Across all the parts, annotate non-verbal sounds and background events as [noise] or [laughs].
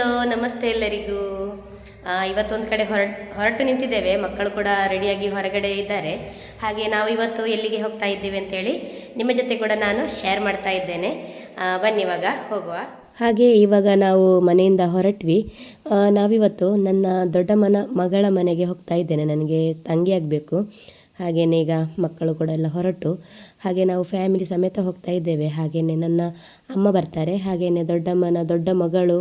Hello, ನಮಸ್ತೆ ಎಲ್ಲರಿಗೂ. ಇವತ್ತೊಂದು ಕಡೆ ಹೊರಟು ಹೊರಟು ನಿಂತಿದ್ದೇವೆ. ಮಕ್ಕಳು ಕೂಡ ರೆಡಿಯಾಗಿ ಹೊರಗಡೆ ಇದ್ದಾರೆ. ಹಾಗೆ ನಾವು ಇವತ್ತು ಎಲ್ಲಿಗೆ ಹೋಗ್ತಾ ಇದ್ದೇವೆ ಅಂತೇಳಿ ನಿಮ್ಮ ಜೊತೆ ಕೂಡ ನಾನು ಶೇರ್ ಮಾಡ್ತಾ ಇದ್ದೇನೆ. ಬನ್ನಿ ಇವಾಗ, ಹೋಗುವ. ಹಾಗೆ ಇವಾಗ ನಾವು ಮನೆಯಿಂದ ಹೊರಟ್ವಿ. ನಾವಿವತ್ತು ನನ್ನ ದೊಡ್ಡಮ್ಮನ ಮಗಳ ಮನೆಗೆ ಹೋಗ್ತಾ ಇದ್ದೇನೆ. ನನಗೆ ತಂಗಿ ಆಗಬೇಕು. ಹಾಗೆಯೇ ಈಗ ಮಕ್ಕಳು ಕೂಡ ಎಲ್ಲ ಹೊರಟು. ಹಾಗೆ ನಾವು ಫ್ಯಾಮಿಲಿ ಸಮೇತ ಹೋಗ್ತಾ ಇದ್ದೇವೆ. ಹಾಗೆಯೇ ನನ್ನ ಅಮ್ಮ ಬರ್ತಾರೆ. ಹಾಗೆಯೇ ದೊಡ್ಡಮ್ಮನ ದೊಡ್ಡ ಮಗಳು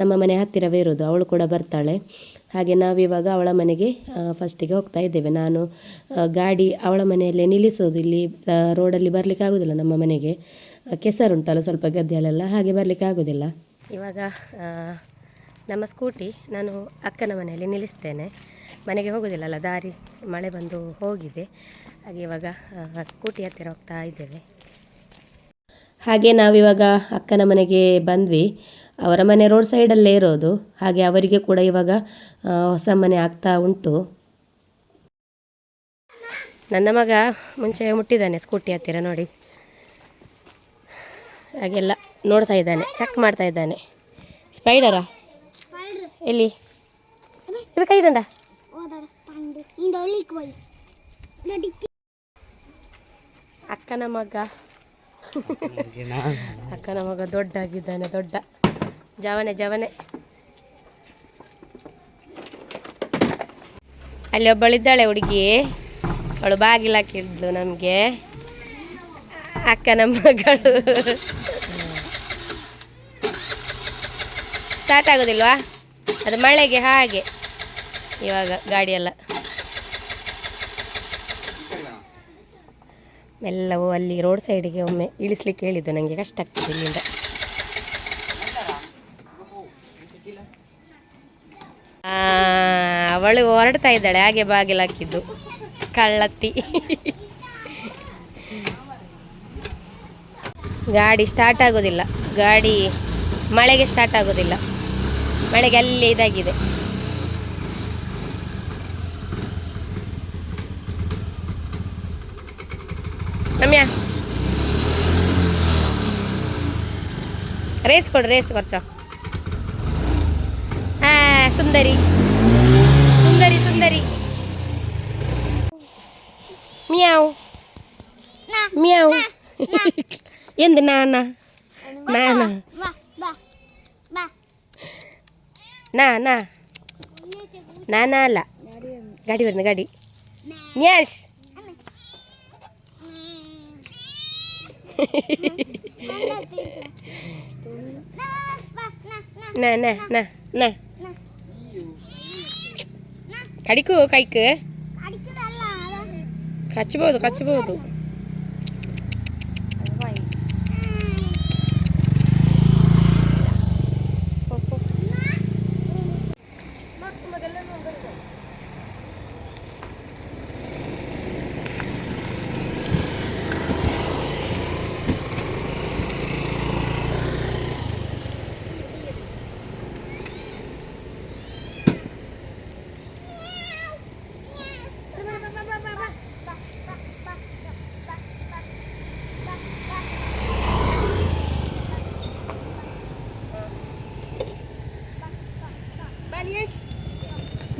ನಮ್ಮ ಮನೆ ಹತ್ತಿರವೇ ಇರೋದು ಅವಳು ಕೂಡ ಬರ್ತಾಳೆ. ಹಾಗೆ ನಾವಿವಾಗ ಅವಳ ಮನೆಗೆ ಫಸ್ಟಿಗೆ ಹೋಗ್ತಾ ಇದ್ದೇವೆ. ನಾನು ಗಾಡಿ ಅವಳ ಮನೆಯಲ್ಲೇ ನಿಲ್ಲಿಸೋದು ಇಲ್ಲಿ ರೋಡಲ್ಲಿ ಬರಲಿಕ್ಕೆ ಆಗೋದಿಲ್ಲ ನಮ್ಮ ಮನೆಗೆ. ಕೆಸರುಂಟಲ್ಲ ಸ್ವಲ್ಪ ಗದ್ದೆಯಲ್ಲೆಲ್ಲ. ಹಾಗೆ ಬರಲಿಕ್ಕೆ ಆಗೋದಿಲ್ಲ. ಇವಾಗ ನಮ್ಮ ಸ್ಕೂಟಿ ನಾನು ಅಕ್ಕನ ಮನೆಯಲ್ಲಿ ನಿಲ್ಲಿಸ್ತೇನೆ. ಮನೆಗೆ ಹೋಗೋದಿಲ್ಲಲ್ಲ, ದಾರಿ ಮಳೆ ಬಂದು ಹೋಗಿದೆ. ಹಾಗೆ ಇವಾಗ ಸ್ಕೂಟಿ ಹತ್ತಿರ ಹೋಗ್ತಾ ಇದ್ದೇವೆ. ಹಾಗೆ ನಾವಿವಾಗ ಅಕ್ಕನ ಮನೆಗೆ ಬಂದ್ವಿ. ಅವರ ಮನೆ ರೋಡ್ ಸೈಡಲ್ಲೇ ಇರೋದು. ಹಾಗೆ ಅವರಿಗೆ ಕೂಡ ಇವಾಗ ಹೊಸ ಮನೆ ಆಗ್ತಾ ಉಂಟು. ನನ್ನ ಮಗ ಮುಂಚೆ ಮುಟ್ಟಿದ್ದಾನೆ ಸ್ಕೂಟಿ ಹತ್ತಿರ ನೋಡಿ. ಹಾಗೆಲ್ಲ ನೋಡ್ತಾ ಇದ್ದಾನೆ, ಚೆಕ್ ಮಾಡ್ತಾ ಇದ್ದಾನೆ. ಸ್ಪೈಡರಾ? ಎಲ್ಲಿ? ಕೈ ಕೈದಂಡ இந்த ஒளிக்கு போய் நடி ಅಕ್ಕನ ಮಗ ಅಕ್ಕನ ಮಗ ದೊಡ್ಡ ಆಗಿದ್ದಾನೆ ದೊಡ್ಡ ಜವನೆ ಜವನೆ ಅಲ್ಲಿ ಒಬ್ಬಳಿದ್ದಾಳೆ ಹುಡುಗಿ ಅವಳು ಬಾಗಿಲು ಹಾಕಿದ್ಲು ನಮಗೆ ಅಕ್ಕನ ಮಗಳು ಸ್ಟಾರ್ಟ್ ಆಗೋದಿಲ್ವಾ ಅದು ಮಳೆಗೆ ಹಾಗೆ ಇವಾಗ ಗಾಡಿಯೆಲ್ಲ ಮೆಲ್ಲವು ಅಲ್ಲಿ ರೋಡ್ ಸೈಡಿಗೆ ಒಮ್ಮೆ ಇಳಿಸ್ಲಿಕ್ಕೆ ಹೇಳಿದ್ದು ನನಗೆ ಕಷ್ಟ ಆಗ್ತದೆ ಇಲ್ಲಿಂದ. ಅವಳು ಹೊರಡ್ತಾ ಇದ್ದಾಳೆ, ಹಾಗೆ ಬಾಗಿಲು ಹಾಕಿದ್ದು. ಕಳ್ಳತ್ತಿ ಗಾಡಿ ಸ್ಟಾರ್ಟ್ ಆಗೋದಿಲ್ಲ. ಗಾಡಿ ಮಳೆಗೆ ಸ್ಟಾರ್ಟ್ ಆಗೋದಿಲ್ಲ. ಮಳೆಗೆ ಅಲ್ಲೇ ಇದಾಗಿದೆ. നമ്മ റേസ് കൊടു റേസ് കുറച്ചോ. സുന്ദരി. സുന്ദരി സുന്ദരി. മിയാവു. [laughs] എന്ത് നാനാ? നാനാ? അല്ല. ഗാടി വരുന്ന ഗാടി ഞാൻ น่ะน่ะน่ะน่ะカリクオカイクカリクだらカチボードカチボード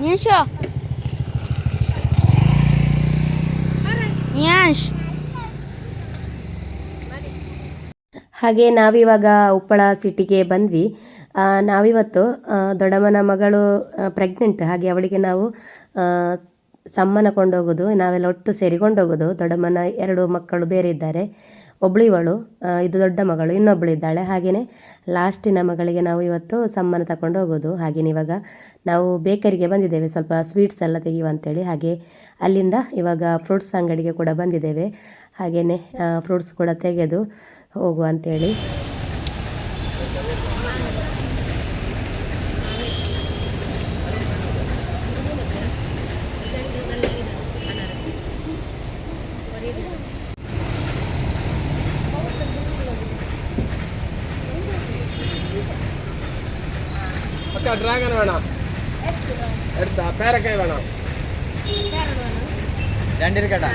ನಿಮಿಷ ನಿಯಾಶ್ ಹಾಗೆ ನಾವಿವಾಗ ಉಪ್ಪಳ ಸಿಟಿಗೆ ಬಂದ್ವಿ. ನಾವಿವತ್ತು ದೊಡ್ಡಮ್ಮನ ಮಗಳು ಪ್ರೆಗ್ನೆಂಟ್ ಹಾಗೆ ಅವಳಿಗೆ ನಾವು ಸಮ್ಮನ ಕೊಂಡೋಗೋದು, ನಾವೆಲ್ಲ ಒಟ್ಟು ಸೇರಿಕೊಂಡೋಗೋದು ದೊಡ್ಡಮ್ಮನ ಎರಡು ಮಕ್ಕಳು ಬೇರೆ ಇದ್ದಾರೆ. ಒಬ್ಳು ಇವಳು ಇದು ದೊಡ್ಡ ಮಗಳು, ಇನ್ನೊಬ್ಳು ಇದ್ದಾಳೆ. ಹಾಗೆಯೇ ಲಾಸ್ಟಿನ ಮಗಳಿಗೆ ನಾವು ಇವತ್ತು ಸಮ್ಮಾನ ತಗೊಂಡು ಹೋಗೋದು. ಹಾಗೆಯೇ ಇವಾಗ ನಾವು ಬೇಕರಿಗೆ ಬಂದಿದ್ದೇವೆ, ಸ್ವಲ್ಪ ಸ್ವೀಟ್ಸ್ ಎಲ್ಲ ತೆಗೆಯುವ ಅಂತೇಳಿ. ಹಾಗೆ ಅಲ್ಲಿಂದ ಇವಾಗ ಫ್ರೂಟ್ಸ್ ಅಂಗಡಿಗೆ ಕೂಡ ಬಂದಿದ್ದೇವೆ. ಹಾಗೆಯೇ ಫ್ರೂಟ್ಸ್ ಕೂಡ ತೆಗೆದು ಹೋಗುವ எடுத்தா டிராகன் வேணாம். எடுத்தா பேரக்காய் வேணாம். ரெண்டு இருக்கட்டா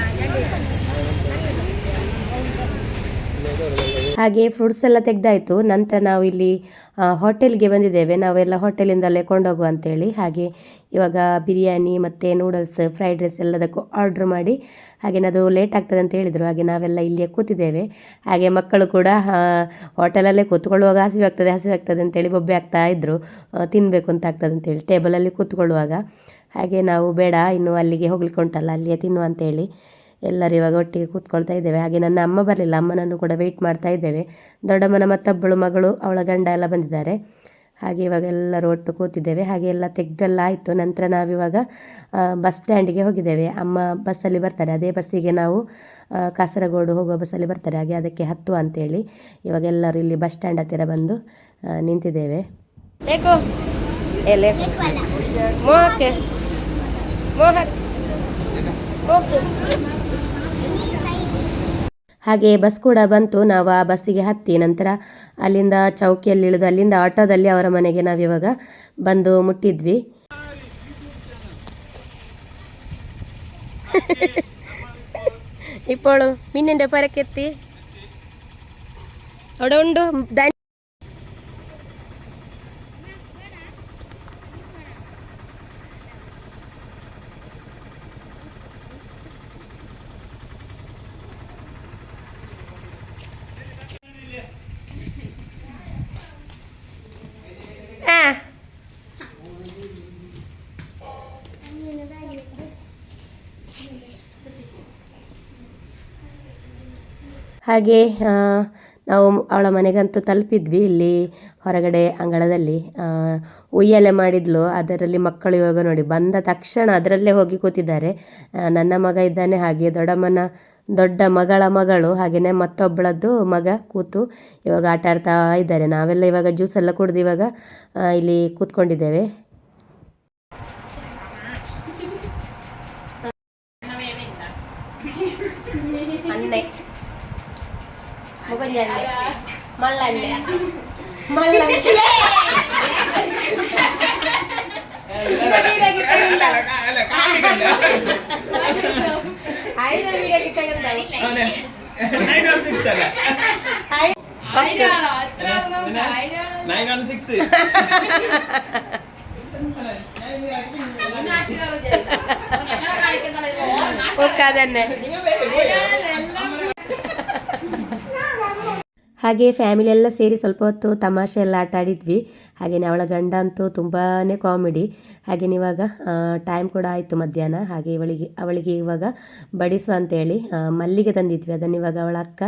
ಹಾಗೆ ಫ್ರೂಟ್ಸ್ ಎಲ್ಲ ತೆಗೆದಾಯಿತು. ನಂತರ ನಾವು ಇಲ್ಲಿ ಹೋಟೆಲ್ಗೆ ಬಂದಿದ್ದೇವೆ. ನಾವೆಲ್ಲ ಹೋಟೆಲಿಂದಲೇ ಕೊಂಡೋಗುವ ಅಂತೇಳಿ. ಹಾಗೆ ಇವಾಗ ಬಿರಿಯಾನಿ ಮತ್ತು ನೂಡಲ್ಸ್ ಫ್ರೈಡ್ ರೈಸ್ ಎಲ್ಲದಕ್ಕೂ ಆರ್ಡ್ರ್ ಮಾಡಿ, ಹಾಗೆ ಅದು ಲೇಟ್ ಆಗ್ತದೆ ಅಂತ ಹೇಳಿದರು. ಹಾಗೆ ನಾವೆಲ್ಲ ಇಲ್ಲಿಯೇ ಕೂತಿದ್ದೇವೆ. ಹಾಗೆ ಮಕ್ಕಳು ಕೂಡ ಹೋಟೆಲಲ್ಲೇ ಕೂತ್ಕೊಳ್ಳುವಾಗ ಹಸಿವೆ ಆಗ್ತದೆ ಹಸಿವೆ ಆಗ್ತದೆ ಅಂತೇಳಿ ಬೊಬ್ಬೆ ಆಗ್ತಾ ಇದ್ದರು ತಿನ್ನಬೇಕು ಅಂತ ಆಗ್ತದೆ ಅಂತೇಳಿ ಟೇಬಲಲ್ಲಿ ಕೂತ್ಕೊಳ್ಳುವಾಗ. ಹಾಗೆ ನಾವು ಬೇಡ, ಇನ್ನು ಅಲ್ಲಿಗೆ ಹೋಗ್ಲಿಕ್ಕೆ ಉಂಟಲ್ಲ, ಅಲ್ಲಿಯೇ ತಿನ್ನುವ ಅಂತೇಳಿ. ಎಲ್ಲರೂ ಇವಾಗ ಒಟ್ಟಿಗೆ ಕೂತ್ಕೊಳ್ತಾ ಇದ್ದೇವೆ. ಹಾಗೆ ನನ್ನ ಅಮ್ಮ ಬರಲಿಲ್ಲ ಅಮ್ಮನನ್ನು ಕೂಡ ವೆಯ್ಟ್ ಮಾಡ್ತಾ ಇದ್ದೇವೆ. ದೊಡ್ಡಮ್ಮನ ಮತ್ತೊಬ್ಬಳು ಮಗಳು ಅವಳ ಗಂಡ ಎಲ್ಲ ಬಂದಿದ್ದಾರೆ. ಹಾಗೆ ಇವಾಗ ಎಲ್ಲರೂ ಒಟ್ಟು ಕೂತಿದ್ದೇವೆ. ಹಾಗೆ ಎಲ್ಲ ತೆಗ್ದೆಲ್ಲ ಆಯಿತು. ನಂತರ ನಾವಿವಾಗ ಬಸ್ ಸ್ಟ್ಯಾಂಡಿಗೆ ಹೋಗಿದ್ದೇವೆ. ಅಮ್ಮ ಬಸ್ಸಲ್ಲಿ ಬರ್ತಾರೆ. ಅದೇ ಬಸ್ಸಿಗೆ ನಾವು ಕಾಸರಗೋಡು ಹೋಗುವ ಬಸ್ಸಲ್ಲಿ ಬರ್ತಾರೆ. ಹಾಗೆ ಅದಕ್ಕೆ ಹತ್ತು ಅಂತೇಳಿ ಇವಾಗ ಎಲ್ಲರೂ ಇಲ್ಲಿ ಬಸ್ ಸ್ಟ್ಯಾಂಡ್ ಹತ್ತಿರ ಬಂದು ನಿಂತಿದ್ದೇವೆ. ಓಕೆ ಮೋಹಕ್ಕೆ. ಮೋಹಕ್. ಓಕೆ ಹಾಗೆ ಬಸ್ ಕೂಡ ಬಂತು ನಾವು ಆ ಬಸ್ಸಿಗೆ ಹತ್ತಿ ನಂತರ ಅಲ್ಲಿಂದ ಚೌಕಿಯಲ್ಲಿ ಇಳಿದು ಅಲ್ಲಿಂದ ಆಟೋದಲ್ಲಿ ಅವರ ಮನೆಗೆ ನಾವಿವಾಗ ಬಂದು ಮುಟ್ಟಿದ್ವಿ ഇപ്പോഴും മിന്നിന്റെ പുരക്കെത്തി അവിടെ ഉണ്ട് ಹಾಗೆ ನಾವು ಅವಳ ಮನೆಗಂತೂ ತಲುಪಿದ್ವಿ ಇಲ್ಲಿ ಹೊರಗಡೆ ಅಂಗಳದಲ್ಲಿ. ಉಯ್ಯಾಲೆ ಮಾಡಿದ್ಲು. ಅದರಲ್ಲಿ ಮಕ್ಕಳು ಇವಾಗ ನೋಡಿ, ಬಂದ ತಕ್ಷಣ ಅದರಲ್ಲೇ ಹೋಗಿ ಕೂತಿದ್ದಾರೆ. ನನ್ನ ಮಗ ಇದ್ದಾನೆ, ಹಾಗೆ ದೊಡ್ಡಮ್ಮನ, ದೊಡ್ಡ ಮಗಳ ಮಗಳು ಹಾಗೆಯೇ ಮತ್ತೊಬ್ಬಳದ್ದು ಮಗ ಕೂತು ಇವಾಗ ಆಟ ಆಡ್ತಾ ಇದ್ದಾರೆ. ನಾವೆಲ್ಲ ಇವಾಗ ಜ್ಯೂಸೆಲ್ಲ ಕುಡಿದು ಇವಾಗ ಇಲ್ಲಿ ಕೂತ್ಕೊಂಡಿದ್ದೇವೆ. കൊല്ലല്ലേ മള്ളല്ലേ മള്ളല്ലേ ഒക്കെ തന്നെ. ಹಾಗೆ ಫ್ಯಾಮಿಲಿ ಎಲ್ಲ ಸೇರಿ ಸ್ವಲ್ಪ ಹೊತ್ತು ತಮಾಷೆ ಎಲ್ಲ ಆಟ ಆಡಿದ್ವಿ. ಹಾಗೆಯೇ ಅವಳ ಗಂಡ ಅಂತೂ ತುಂಬಾ ಕಾಮಿಡಿ ಹಾಗೆಯೇ ಇವಾಗ ಟೈಮ್ ಕೂಡ ಆಯಿತು ಮಧ್ಯಾಹ್ನ. ಹಾಗೆ ಇವಳಿಗೆ, ಅವಳಿಗೆ ಇವಾಗ ಬಡಿಸುವ ಅಂತೇಳಿ ಮಲ್ಲಿಗೆ ತಂದಿದ್ವಿ. ಅದನ್ನು ಇವಾಗ ಅವಳ ಅಕ್ಕ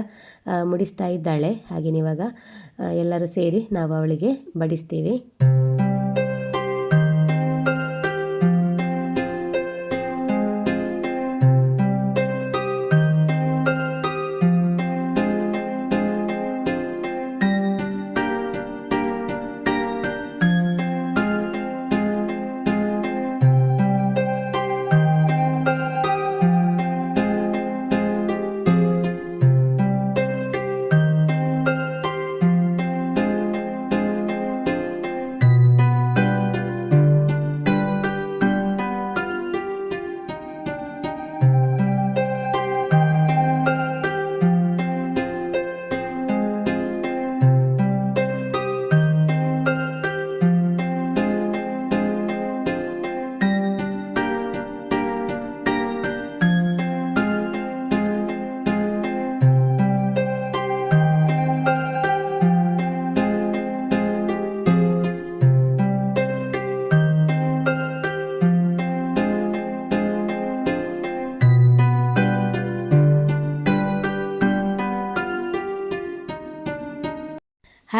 ಮುಡಿಸ್ತಾ ಇದ್ದಾಳೆ. ಹಾಗೆಯೇ ಇವಾಗ ಎಲ್ಲರೂ ಸೇರಿ ನಾವು ಅವಳಿಗೆ ಬಡಿಸ್ತೀವಿ.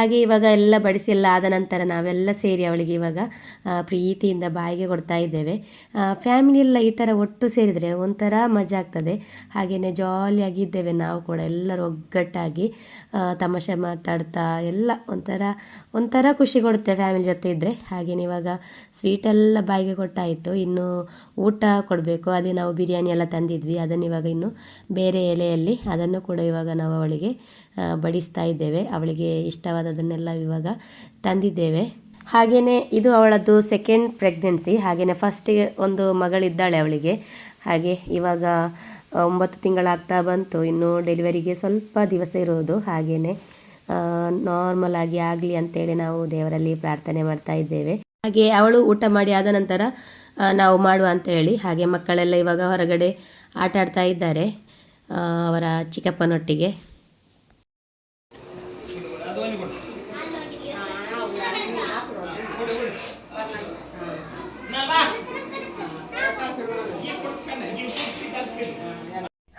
ಹಾಗೆ ಇವಾಗ ಎಲ್ಲ ಬಡಿಸಿ ಎಲ್ಲ ಆದ ನಂತರ ನಾವೆಲ್ಲ ಸೇರಿ ಅವಳಿಗೆ ಇವಾಗ ಪ್ರೀತಿಯಿಂದ ಬಾಯಿಗೆ ಕೊಡ್ತಾ ಇದ್ದೇವೆ. ಫ್ಯಾಮಿಲಿ ಎಲ್ಲ ಈ ಥರ ಒಟ್ಟು ಸೇರಿದರೆ ಒಂಥರ ಮಜಾ ಆಗ್ತದೆ. ಹಾಗೆಯೇ ಜಾಲಿಯಾಗಿ ಇದ್ದೇವೆ ನಾವು ಕೂಡ, ಎಲ್ಲರೂ ಒಗ್ಗಟ್ಟಾಗಿ ತಮಾಷೆ ಮಾತಾಡ್ತಾ ಎಲ್ಲ ಒಂಥರ ಒಂಥರ ಖುಷಿ ಕೊಡುತ್ತೆ ಫ್ಯಾಮಿಲಿ ಜೊತೆ ಇದ್ದರೆ ಹಾಗೆಯೇ ಇವಾಗ ಸ್ವೀಟೆಲ್ಲ ಬಾಯಿಗೆ ಕೊಟ್ಟಾಯಿತು. ಇನ್ನು ಊಟ ಕೊಡಬೇಕು. ಅದೇ ನಾವು ಬಿರಿಯಾನಿ ಎಲ್ಲ ತಂದಿದ್ವಿ. ಅದನ್ನು ಇವಾಗ ಇನ್ನು ಬೇರೆ ಎಲೆಯಲ್ಲಿ, ಅದನ್ನು ಕೂಡ ಇವಾಗ ನಾವು ಅವಳಿಗೆ ಬಡಿಸ್ತಾ ಇದ್ದೇವೆ. ಅವಳಿಗೆ ಇಷ್ಟವಾದದನ್ನೆಲ್ಲ ಇವಾಗ ತಂದಿದ್ದೇವೆ. ಹಾಗೆಯೇ ಇದು ಅವಳದ್ದು ಸೆಕೆಂಡ್ ಪ್ರೆಗ್ನೆನ್ಸಿ ಹಾಗೆಯೇ ಫಸ್ಟಿಗೆ ಒಂದು ಮಗಳಿದ್ದಾಳೆ ಅವಳಿಗೆ. ಹಾಗೆ ಇವಾಗ ಒಂಬತ್ತು ತಿಂಗಳಾಗ್ತಾ ಬಂತು. ಇನ್ನು ಡೆಲಿವರಿಗೆ ಸ್ವಲ್ಪ ದಿವಸ ಇರೋದು. ಹಾಗೆಯೇ ನಾರ್ಮಲ್ ಆಗಿ ಆಗಲಿ ಅಂತೇಳಿ ನಾವು ದೇವರಲ್ಲಿ ಪ್ರಾರ್ಥನೆ ಮಾಡ್ತಾ ಇದ್ದೇವೆ. ಹಾಗೆ ಅವಳು ಊಟ ಮಾಡಿ ಆದ ನಂತರ ನಾವು ಮಾಡುವ ಅಂತ ಹೇಳಿ ಹಾಗೆ ಮಕ್ಕಳೆಲ್ಲ ಇವಾಗ ಹೊರಗಡೆ ಆಟ ಆಡ್ತಾ ಇದ್ದಾರೆ ಅವರ ಚಿಕ್ಕಪ್ಪನೊಟ್ಟಿಗೆ.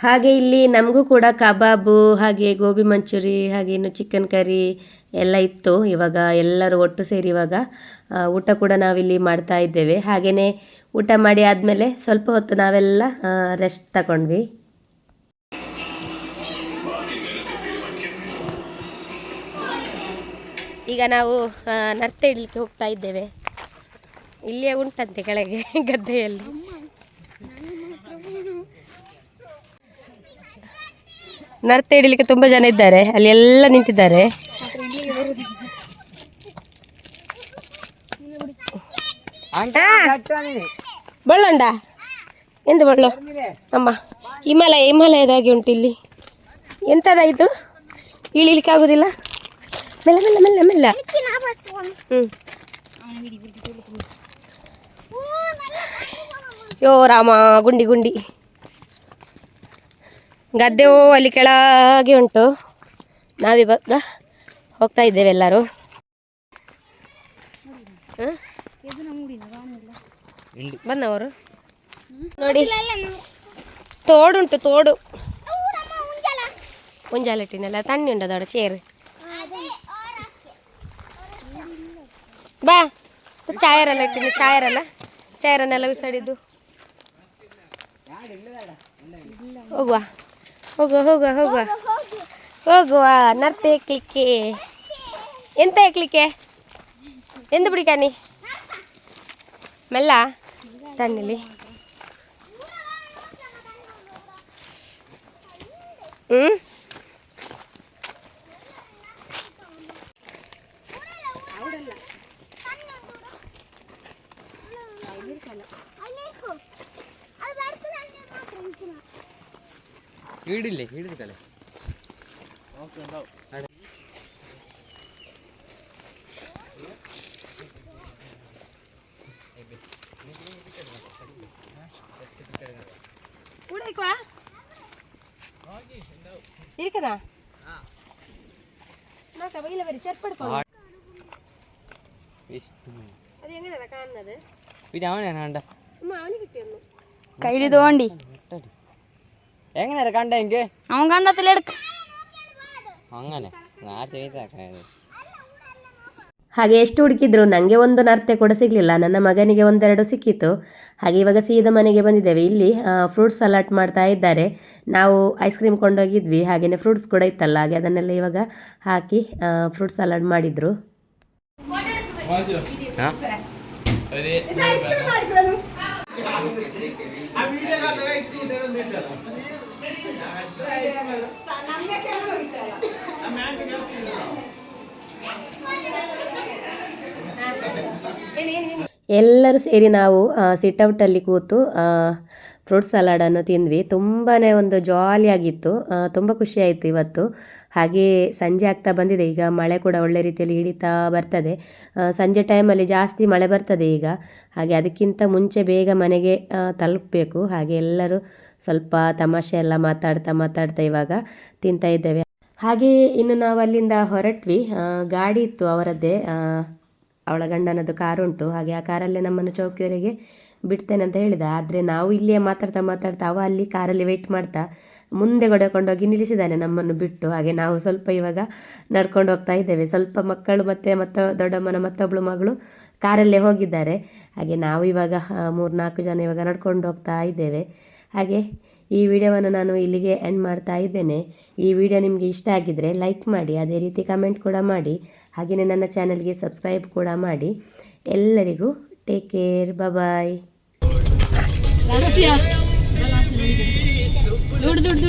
ಹಾಗೆ ಇಲ್ಲಿ ನಮಗೂ ಕೂಡ ಕಬಾಬು, ಹಾಗೆ ಗೋಬಿ ಮಂಚೂರಿ, ಹಾಗೆ ಇನ್ನು ಚಿಕನ್ ಕರಿ ಎಲ್ಲ ಇತ್ತು. ಇವಾಗ ಎಲ್ಲರೂ ಒಟ್ಟು ಸೇರಿ ಇವಾಗ ಊಟ ಕೂಡ ನಾವಿಲ್ಲಿ ಮಾಡ್ತಾ ಇದ್ದೇವೆ. ಹಾಗೆಯೇ ಊಟ ಮಾಡಿ ಆದಮೇಲೆ ಸ್ವಲ್ಪ ಹೊತ್ತು ನಾವೆಲ್ಲ ರೆಸ್ಟ್ ತಗೊಂಡ್ವಿ. ಈಗ ನಾವು ನರ್ತೆ ಇಡ್ಲಿಕ್ಕೆ ಹೋಗ್ತಾ ಇದ್ದೇವೆ. ಇಲ್ಲಿಯೇ ಉಂಟಂತೆ ಕೆಳಗೆ ಗದ್ದೆಯಲ್ಲಿ. ನರ್ತೆ ಹಿಡಿಲಿಕ್ಕೆ ತುಂಬ ಜನ ಇದ್ದಾರೆ. ಅಲ್ಲಿ ಎಲ್ಲ ನಿಂತಿದ್ದಾರೆ. ಬಳ್ಳೊಂಡ. ಎಂತ ಬಳ್ಳು? ಅಮ್ಮ ಹಿಮಾಲಯ ಹಿಮಾಲಯದಾಗಿ ಉಂಟು ಇಲ್ಲಿ. ಎಂಥದಾಯಿತು ಇಳಿಲಿಕ್ಕೆ ಆಗುದಿಲ್ಲ? ಮೆಲ್ಲ ಮೆಲ್ಲ ಮೆಲ್ಲ ಮೆಲ್ಲ. ಹ್ಞೂ ಯೋ ರಾಮ ಗುಂಡಿ ಗುಂಡಿ. ಗದ್ದೆವು ಅಲ್ಲಿ ಕೆಳಗೆ ಉಂಟು. ನಾವಿವಾಗ ಹೋಗ್ತಾ ಇದ್ದೇವೆ ಎಲ್ಲರೂ? ಬಂದವರು ನೋಡಿ. ತೋಡುಂಟು ತೋಡು. ಮುಂಜಾಲೆಟ್ಟಿನೆಲ್ಲ, ತಣ್ಣಿ ಉಂಟು ದೊಡ್ಡ ಚೇರು ಬಾ. ಚಾಯರೆಲ್ಲ ಇಟ್ಟಿನಿ, ಚಾಯರಲ್ಲ. ಚಾಯರನ್ನೆಲ್ಲ ಬಿಸಾಡಿದ್ದು. ಹೋಗುವ. ಹೋಗುವ ಹೋಗುವ ಹೋಗುವ ಹೋಗುವ ನರ್ತೆ ಹೆಕ್ಲಿಕ್ಕೆ ಎಂತ ಹೆಕ್ಲಿಕ್ಕೆ ಎಂದು ಬಿಡಿಕಾನಿ ಮೆಲ್ಲ. ತಣ್ಣಿಲಿ ಹ್ಞೂ വീടില്ലേ? വീട് இருக்குதா അത് കാണുന്നത്? പിന്നെ അവനാണ് കണ്ട കയ്യിൽ തോണ്ടി എങ്ങനെ കണ്ട എനിക്ക് അവൻ കണ്ടത്തിലെടുക്ക അങ്ങനെ നേരത്തെ ചെയ്താക്കണത് ಹಾಗೆ ಎಷ್ಟು ಹುಡುಕಿದ್ರು ನನಗೆ ಒಂದು ನರ್ತೆ ಕೂಡ ಸಿಗಲಿಲ್ಲ ನನ್ನ ಮಗನಿಗೆ ಒಂದೆರಡು ಸಿಕ್ಕಿತ್ತು ಹಾಗೆ ಇವಾಗ ಸೀದಾ ಮನೆಗೆ ಬಂದಿದ್ದೇವೆ ಇಲ್ಲಿ ಫ್ರೂಟ್ಸ್ ಸಲಾಡ್ ಮಾಡ್ತಾ ಇದ್ದಾರೆ ನಾವು ಐಸ್ ಕ್ರೀಮ್ ಕೊಂಡೋಗಿದ್ವಿ ಹಾಗೆಯೇ ಫ್ರೂಟ್ಸ್ ಕೂಡ ಇತ್ತಲ್ಲ ಹಾಗೆ ಅದನ್ನೆಲ್ಲ ಇವಾಗ ಹಾಕಿ ಫ್ರೂಟ್ ಸಲಾಡ್ ಮಾಡಿದರು ಎಲ್ಲರೂ ಸೇರಿ ನಾವು ಸಿಟ್ಔಟಲ್ಲಿ ಕೂತು ಫ್ರೂಟ್ ಸಲಾಡನ್ನು ತಿಂದ್ವಿ. ತುಂಬಾ ಒಂದು ಜಾಲಿಯಾಗಿತ್ತು ತುಂಬ ಖುಷಿಯಾಯಿತು ಇವತ್ತು. ಹಾಗೆ ಸಂಜೆ ಆಗ್ತಾ ಬಂದಿದೆ. ಈಗ ಮಳೆ ಕೂಡ ಒಳ್ಳೆ ರೀತಿಯಲ್ಲಿ ಹಿಡಿತಾ ಬರ್ತದೆ. ಸಂಜೆ ಟೈಮಲ್ಲಿ ಜಾಸ್ತಿ ಮಳೆ ಬರ್ತದೆ ಈಗ. ಹಾಗೆ ಅದಕ್ಕಿಂತ ಮುಂಚೆ ಬೇಗ ಮನೆಗೆ ತಲುಪಬೇಕು. ಹಾಗೆ ಎಲ್ಲರೂ ಸ್ವಲ್ಪ ತಮಾಷೆ ಎಲ್ಲ ಮಾತಾಡ್ತಾ ಮಾತಾಡ್ತಾ ಇವಾಗ ತಿಂತಾ ಇದ್ದೇವೆ. ಹಾಗೆ ಇನ್ನು ನಾವು ಅಲ್ಲಿಂದ ಹೊರಟ್ವಿ ಗಾಡಿ ಇತ್ತು ಅವರದ್ದೇ. ಅವಳ ಗಂಡನದ್ದು ಕಾರು ಉಂಟು, ಹಾಗೆ ಆ ಕಾರಲ್ಲೇ ನಮ್ಮನ್ನು ಚೌಕಿಯವರೆಗೆ ಬಿಡ್ತೇನೆ ಅಂತ ಹೇಳಿದ. ಆದರೆ ನಾವು ಇಲ್ಲಿಯೇ ಮಾತಾಡ್ತಾ ಮಾತಾಡ್ತಾ ಅವ ಅಲ್ಲಿ ಕಾರಲ್ಲಿ ವೆಯ್ಟ್ ಮಾಡ್ತಾ ಮುಂದೆ ಹೋಗಿ ನಿಲ್ಲಿಸಿದ್ದಾನೆ ನಮ್ಮನ್ನು ಬಿಟ್ಟು. ಹಾಗೆ ನಾವು ಸ್ವಲ್ಪ ಇವಾಗ ನಡ್ಕೊಂಡು ಹೋಗ್ತಾ ಇದ್ದೇವೆ. ಸ್ವಲ್ಪ ಮಕ್ಕಳು ಮತ್ತು ಮತ್ತು ದೊಡ್ಡಮ್ಮನ ಮತ್ತೊಬ್ಬಳು ಮಗಳು ಕಾರಲ್ಲೇ ಹೋಗಿದ್ದಾರೆ. ಹಾಗೆ ನಾವು ಇವಾಗ ಮೂರು ನಾಲ್ಕು ಜನ ಇವಾಗ ನಡ್ಕೊಂಡು ಹೋಗ್ತಾ ಇದ್ದೇವೆ. ಹಾಗೆ ಈ ವಿಡಿಯೋವನ್ನು ನಾನು ಇಲ್ಲಿಗೆ ಎಂಡ್ ಮಾಡ್ತಾ ಇದ್ದೇನೆ. ಈ ವಿಡಿಯೋ ನಿಮಗೆ ಇಷ್ಟ ಆಗಿದ್ದರೆ ಲೈಕ್ ಮಾಡಿ ಅದೇ ರೀತಿ ಕಮೆಂಟ್ ಕೂಡ ಮಾಡಿ ಹಾಗೆಯೇ ನನ್ನ ಚಾನಲ್ಗೆ ಸಬ್ಸ್ಕ್ರೈಬ್ ಕೂಡ ಮಾಡಿ. ಎಲ್ಲರಿಗೂ ಟೇಕ್ ಕೇರ್ ಬಾಯ್ ದುಡ್ಡು